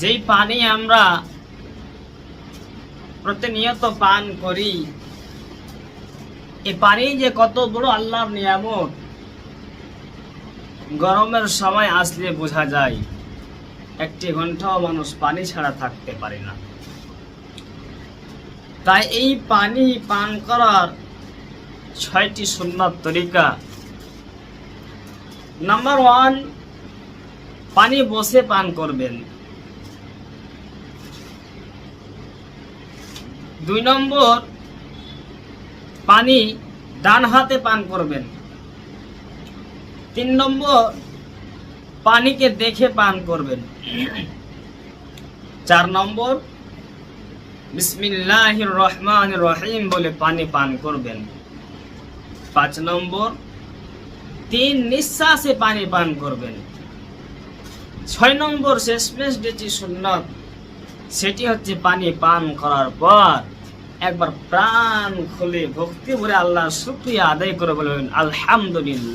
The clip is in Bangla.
যেই পানি আমরা প্রতিনিয়ত পান করি এই পানি যে কত বড় আল্লাহর নিয়ামত, গরমের সময় আসলে বোঝা যায়, একটি ঘন্টাও মানুষ পানি ছাড়া থাকতে পারে না। তাই এই পানি পান করার ছয়টি সুন্নত তরিকা। নাম্বার ওয়ান পানি বসে পান করবেন। দুই নম্বর, পানি ডান হাতে পান করবেন। তিন নম্বর, পানিকে দেখে পান করবেন। চার নম্বর, বিসমিল্লাহির রহমান রহিম বলে পানি পান করবেন। পাঁচ নম্বর, তিন নিঃশ্বাসে পানি পান করবেন। ছয় নম্বর, শেষমেশ যেটি সুন্নত সেটি হচ্ছে পানি পান করার পর একবার প্রাণ খুলে ভক্তি ভরে আল্লাহ শুক্রিয়া আদায় করে বলবেন, আলহামদুলিল্লাহ।